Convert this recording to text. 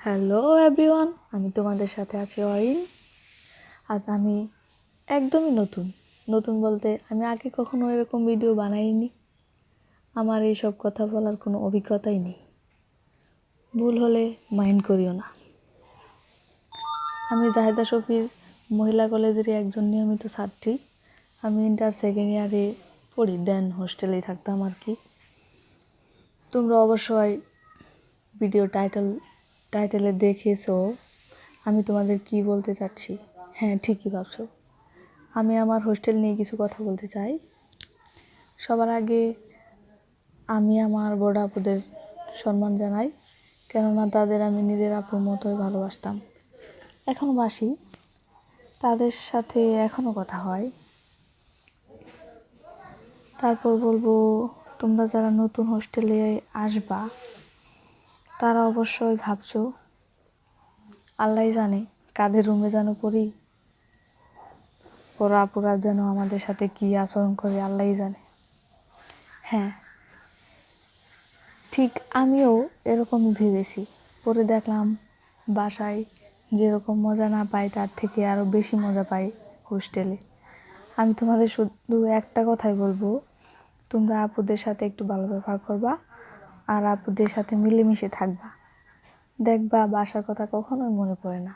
Hello everyone আমি তোমাদের সাথে আছি অরিন। আজ আমি একদমই নতুন। নতুন বলতে আমি আগে কখনো এরকম ভিডিও বানাইনি। আমার এইসব কথা বলার কোনো অভিজ্ঞতাই নেই। ভুল হলে মাইন্ড করিও না। আমি জাহেদা শফির মহিলা কলেজেরই একজন নিয়মিত ছাত্রী। আমি ইন্টার সেকেন্ড ইয়ারে পড়ি দেন হোস্টেলেই থাকতাম আর কি। তোমরা অবশ্যই ভিডিও টাইটেল টাইটেলে দেখেছ, আমি তোমাদের কি বলতে চাচ্ছি? হ্যাঁ ঠিকই ভাবছ। আমি আমার হোস্টেল নিয়ে কিছু কথা বলতে চাই। সবার আগে আমি আমার বড় আপুদের সম্মান জানাই, কেননা তাদের আমি নিজের আপুর মতোই ভালোবাসতাম। এখনও বাসি। তাদের সাথে এখনও কথা হয়। তারপর বলব, তোমরা যারা নতুন হোস্টেলে আসবা তারা অবশ্যই ভাবছ আল্লাহ জানে কাদের রুমে যেন পড়ি, ওরা আপুরা যেন আমাদের সাথে কী আচরণ করে, আল্লাহই জানে। হ্যাঁ ঠিক আমিও এরকমই ভেবেছি। পরে দেখলাম বাসায় যেরকম মজা না পাই তার থেকে আরও বেশি মজা পাই হোস্টেলে। আমি তোমাদের শুধু একটা কথাই বলব, তোমরা আপুদের সাথে একটু ভালো ব্যবহার করবা আর আপুদের সাথে মিলেমিশে থাকবা। দেখবা বাসার কথা কখনোই মনে পড়ে না।